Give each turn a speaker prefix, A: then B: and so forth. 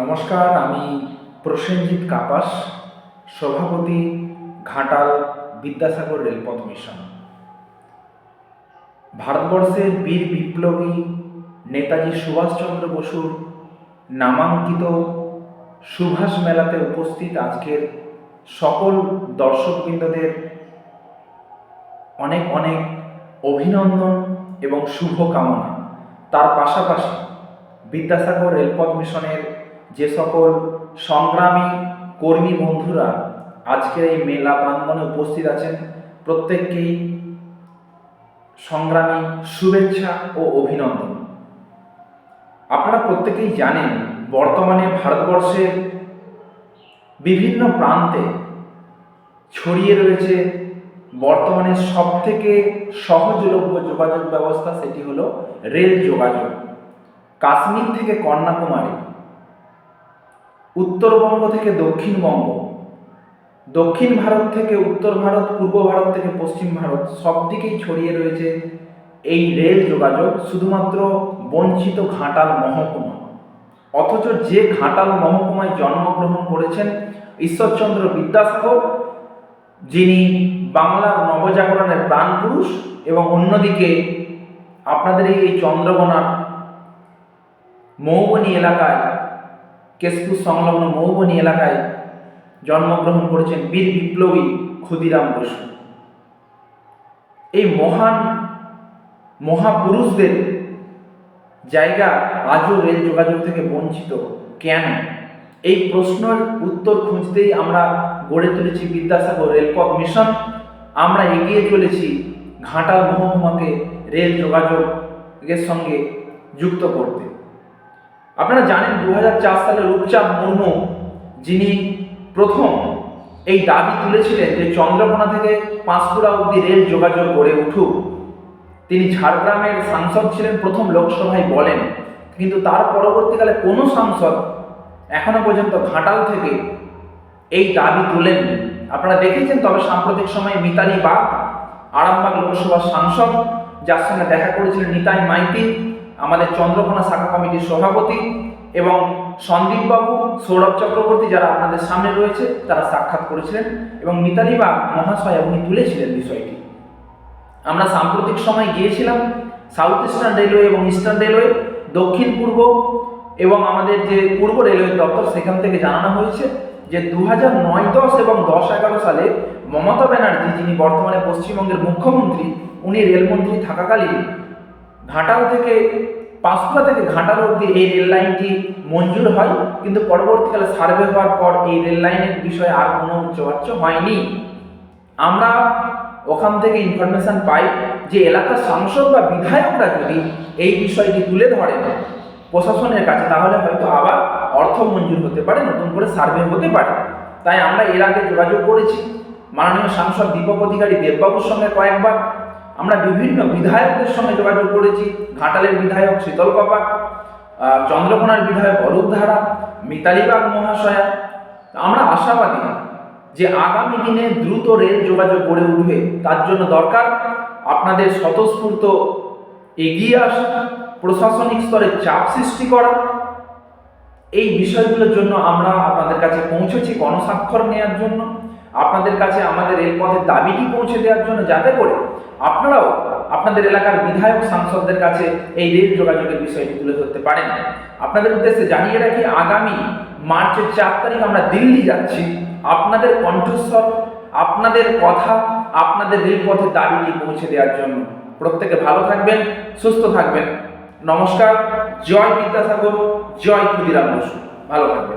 A: নমস্কার, আমি প্রসেনজিৎ কাপাস, সভাপতি ঘাটাল বিদ্যাসাগর রেলপথ মিশন। ভারতবর্ষের বীর বিপ্লবী নেতাজি সুভাষচন্দ্র বসুর নামাঙ্কিত সুভাষ মেলাতে উপস্থিত আজকের সকল দর্শকবৃন্দদের অনেক অনেক অভিনন্দন এবং শুভকামনা। তার পাশাপাশি বিদ্যাসাগর রেলপথ মিশনের যে সকল সংগ্রামী কর্মী বন্ধুরা আজকের এই মেলা প্রাঙ্গণে উপস্থিত আছেন, প্রত্যেককেই সংগ্রামী শুভেচ্ছা ও অভিনন্দন। আপনারা প্রত্যেকেই জানেন, বর্তমানে ভারতবর্ষের বিভিন্ন প্রান্তে ছড়িয়ে রয়েছে বর্তমানে সব থেকে সহজলভ্য যোগাযোগ ব্যবস্থা সেটি হলো রেল যোগাযোগ। কাশ্মীর থেকে কন্যাকুমারী উত্তরবঙ্গ থেকে দক্ষিণবঙ্গ। দক্ষিণ ভারত থেকে উত্তর ভারত, পূর্ব ভারত থেকে পশ্চিম ভারত সব দিকেই ছড়িয়ে রয়েছে এই রেল যোগাযোগ, শুধুমাত্র বঞ্চিত ঘাটাল মহকুমা। অথচ যে ঘাটাল মহকুমায় জন্মগ্রহণ করেছেন ঈশ্বরচন্দ্র বিদ্যাসাগর, যিনি বাংলার নবজাগরণের প্রাণপুরুষ এবং অন্যদিকে আপনাদের এই চন্দ্রকোনার মৌবনী এলাকায় কেশপুর সংলগ্ন মৌবনী এলাকায় জন্মগ্রহণ করেছেন বীর বিপ্লবী ক্ষুদিরাম বসু। এই মহান মহাপুরুষদের জায়গা আজও রেল যোগাযোগ থেকে বঞ্চিত। কেন? এই প্রশ্নের উত্তর খুঁজতেই আমরা গড়ে তুলেছি বিদ্যাসাগর রেলপথ মিশন। আমরা এগিয়ে চলেছি ঘাটাল মহকুমাকে রেল যোগাযোগের সঙ্গে যুক্ত করতে। আপনারা জানেন দু হাজার চার সালে রূপচাঁদ মুর্মু, যিনি প্রথম এই দাবি তুলেছিলেন যে চন্দ্রকোনা থেকে পাঁশকুড়া অবধি রেল যোগাযোগ গড়ে উঠুক। তিনি ঝাড়গ্রামের সাংসদ ছিলেন, প্রথম লোকসভায় বলেন। কিন্তু তার পরবর্তীকালে কোনো সাংসদ এখনও পর্যন্ত ঘাটাল থেকে এই দাবি তোলেন আপনারা দেখেছেন তবে সাম্প্রতিক সময়ে মিতালি বাগ, আরামবাগ লোকসভার সাংসদ, যার সঙ্গে দেখা করেছিলেন নিতাই মাইতি আমাদের চন্দ্রকোনা শাখা কমিটির সভাপতি এবং সন্দীপবাবু, সৌরভ চক্রবর্তী যারা আপনাদের সামনে রয়েছে, তারা সাক্ষাৎ করেছিলেন এবং মিতালি বাগ মহাশয় উনি তুলেছিলেন বিষয়টি। আমরা সাম্প্রতিক সময় গিয়েছিলাম সাউথ ইস্টার্ন রেলওয়ে এবং ইস্টার্ন রেলওয়ে দক্ষিণ পূর্ব এবং আমাদের যে পূর্ব রেলওয়ে দপ্তর, সেখান থেকে জানানো হয়েছে যে দু হাজার নয়, দশ এবং দশ এগারো সালে মমতা ব্যানার্জি, যিনি বর্তমানে পশ্চিমবঙ্গের মুখ্যমন্ত্রী, উনি রেলমন্ত্রী থাকাকালীন ঘাটাল থেকে, পাঁশকুড়া থেকে ঘাটাল অবধি এই রেল লাইনটি মঞ্জুর হয়, কিন্তু পরবর্তীকালে সার্ভে হওয়ার পর এই রেল লাইনের বিষয়ে আর কোনো উচ্চবাচ্য হয়নি। আমরা ওখান থেকে ইনফরমেশন পাই যে এলাকার সাংসদ বা বিধায়করা যদি এই বিষয়টি তুলে ধরেন প্রশাসনের কাছে, তাহলে হয়তো আবার অর্থ মঞ্জুর হতে পারে, নতুন করে সার্ভে হতে পারে। তাই আমরা এর আগে যোগাযোগ করেছি। মাননীয় সাংসদ দীপক অধিকারী দেববাবুর সঙ্গে কয়েকবার আমরা বিভিন্ন বিধায়কদের সঙ্গে যোগাযোগ করেছি, ঘাটালের বিধায়ক শীতল কপাক চন্দ্রকোনার বিধায়ক অরূপ ধারা, মিতালিবাগ মহাশয়া। আমরা আশাবাদী যে আগামী দিনে দ্রুত রেল যোগাযোগ গড়ে উঠবে, তার জন্য দরকার আপনাদের স্বতঃস্ফূর্ত এগিয়ে আসা, প্রশাসনিক স্তরে চাপ সৃষ্টি করা। এই বিষয়গুলোর জন্য আমরা আপনাদের কাছে পৌঁছেছি গণস্বাক্ষর নেওয়ার জন্য। আপনাদের কাছে আমাদের রেলপথের দাবিটি পৌঁছে দেওয়ার জন্য যাতে করে আপনারাও আপনাদের এলাকার বিধায়ক, সাংসদদের কাছে এই রেল যোগাযোগের বিষয়টি তুলে ধরতে পারেন। আপনাদের উদ্দেশ্যে জানিয়ে রাখি, আগামী মার্চের চার তারিখ আমরা দিল্লি যাচ্ছি। আপনাদের কণ্ঠস্বর, আপনাদের কথা, আপনাদের রেলপথের দাবিটি পৌঁছে দেওয়ার জন্য। প্রত্যেকে ভালো থাকবেন, সুস্থ থাকবেন। নমস্কার, জয় বিদ্যাসাগর, জয় ক্ষুদিরাম বসু। ভালো থাকবেন।